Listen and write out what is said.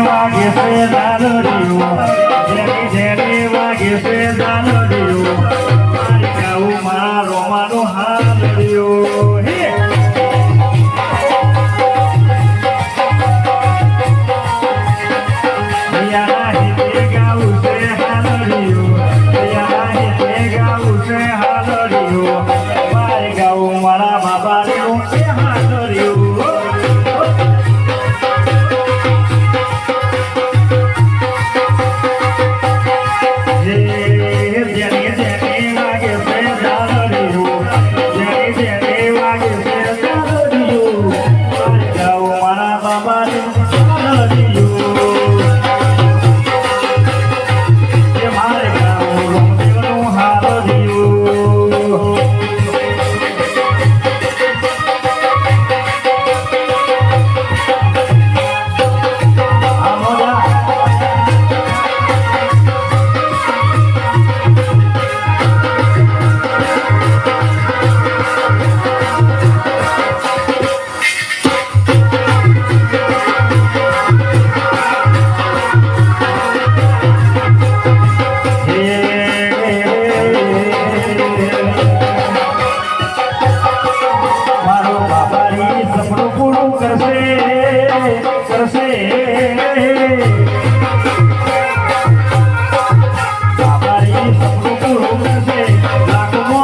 વાગે છે ઝાલરીઓ જેની જેની વાગે છે ઝાલરીઓ Saraswati.